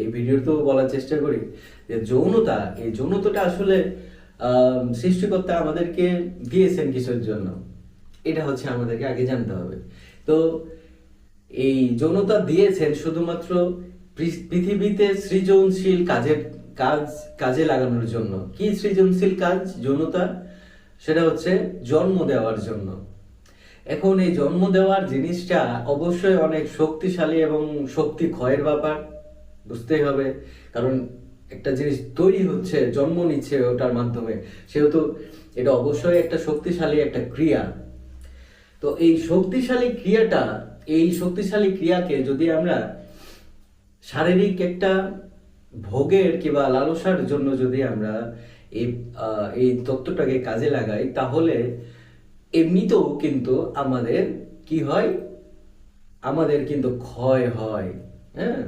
এই ভিডিওতেও বলার চেষ্টা করি যে যৌনতা, এই যৌনতাটা আসলে সৃষ্টিকর্তা আমাদেরকে দিয়েছেন কিসের জন্য। এটা হচ্ছে আমাদেরকে আগে জানতে হবে। তো এই যৌনতা দিয়েছেন শুধুমাত্র পৃথিবীতে সৃজনশীল কাজের কাজ, কাজে লাগানোর জন্য। কি সৃজনশীল কাজ, যৌনতা? সেটা হচ্ছে জন্ম দেওয়ার জন্য। এখন এই জন্ম দেওয়ার জিনিসটা অবশ্যই অনেক শক্তিশালী এবং শক্তি ক্ষয়ের ব্যাপার। বুঝতেই হবে। কারণ একটা জিনিস তৈরি হচ্ছে, জন্ম নিচ্ছে ওটার মাধ্যমে, সেহেতু এটা অবশ্যই একটা শক্তিশালী একটা ক্রিয়া। তো এই শক্তিশালী ক্রিয়াটা, এই শক্তিশালী ক্রিয়াকে যদি আমরা শারীরিক একটা ভোগের কিংবা লালসার জন্য যদি আমরা এই এই তত্ত্বটাকে কাজে লাগাই, তাহলে এমনিতেও কিন্তু আমাদের কি হয়? আমাদের কিন্তু ক্ষয় হয় হ্যাঁ?